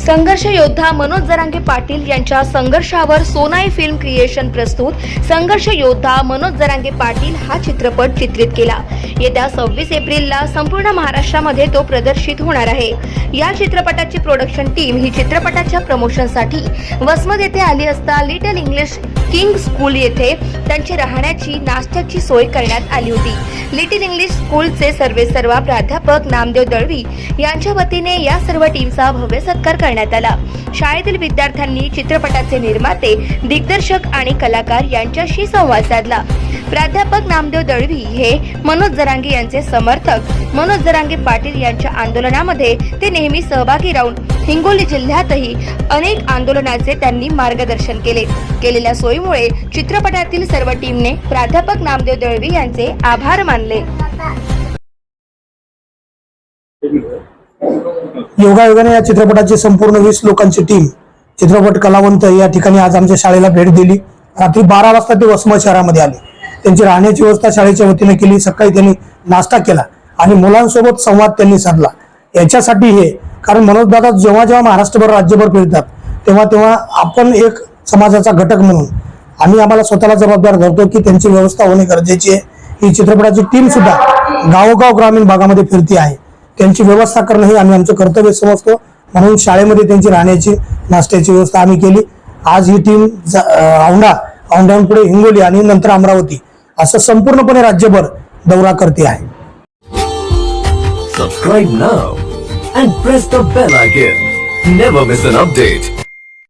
संघर्ष योद्धा मनोज जरांगे पाटील यांच्या संघर्षावर सोनाई फिल्म क्रिएशन प्रस्तुत संघर्ष योद्धा मनोज जरांगे पाटील हा चित्रपट चित्रित केला. येत्या सव्वीस एप्रिलला संपूर्ण महाराष्ट्रामध्ये तो प्रदर्शित होणार आहे. या चित्रपटाची प्रोडक्शन टीम ही चित्रपटाच्या प्रमोशनसाठी वसमत येथे आली असता लिटल इंग्लिश किंग स्कूल येथे त्यांची राहण्याची नाश्त्याची सोय करण्यात आली होती. लिटिल इंग्लिश स्कूलचे सर्वे सर्वा प्राध्यापक नामदेव दळवी यांच्या वतीने या सर्व टीमचा भव्य सत्कार करण्यात आला. शाळेतील विद्यार्थ्यांनी चित्रपटाचे निर्माते दिग्दर्शक आणि कलाकार यांच्याशी संवाद साधला. प्राध्यापक नामदेव दळवी हे मनोज जरांगे यांचे समर्थक. मनोज जरांगे पाटील यांच्या आंदोलनामध्ये ते नेहमी सहभागी राहून हिंगोली जिल्ह्यातही अनेक आंदोलनाचे त्यांनी मार्गदर्शन केले. केलेल्या सोयीमुळे चित्रपटातील सर्व टीमने प्राध्यापक नामदेव दळवी यांचे आभार मानले. योगायोगाने या चित्रपटाची संपूर्ण वीस लोकांची टीम चित्रपट कलावंत या ठिकाणी आज आमच्या शाळेला भेट दिली. रात्री बारा वाजता ते वसमत शहरामध्ये आले. त्यांची राहण्याची व्यवस्था शाळेच्या वतीने केली. सकाळी त्यांनी नाश्ता केला आणि मुलांसोबत संवाद त्यांनी साधला. याच्यासाठी हे कारण मनोज दादा जेव्हा जेव्हा महाराष्ट्रभर राज्यभर फिरतात तेव्हा तेव्हा आपण एक समाजाचा घटक म्हणून आम्ही आम्हाला स्वतःला जबाबदार धरतो की त्यांची व्यवस्था होणे गरजेची आहे. ही चित्रपटाची टीम सुद्धा गावोगाव ग्रामीण भागामध्ये फिरती आहे. त्यांची व्यवस्था करणं हे आम्ही आमचं कर्तव्य समजतो. म्हणून शाळेमध्ये त्यांची राहण्याची नाश्त्याची व्यवस्था आम्ही केली. आज ही टीम औंढा औंढ्यांपुढे हिंगोली आणि नंतर अमरावती असं संपूर्णपणे राज्यभर दौरा करते आहे. Subscribe now and press the bell icon. Never miss an update